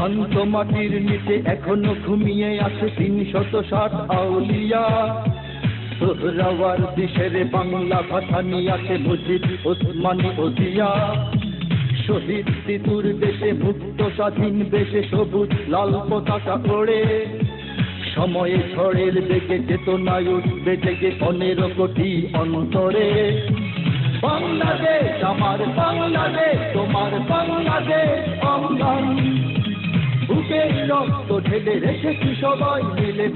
শান্ত মাটির নিচে এখনও ঘুমিয়ে আছে তিন শত ষাট আউলিয়া। সোহরাওয়ার দেশের বাংলা ভাষা নিয়ে আছে মুজিব, ওসমানী ওজিয়া শহীদ তিতুর দেশে, মুক্ত স্বাধীন দেশে সবুজ, লাল পতাকা ওড়ে। সময়ে ঝড়ের বেগে চেতনায় উঠবে জেগে পনেরো কোটি অন্তরে। বাংলাদেশ, আমার বাংলাদেশ, তোমার বাংলাদেশ অঙ্গন বুকে রক্ত ঢেলে রেখেছি সবাই মিলে।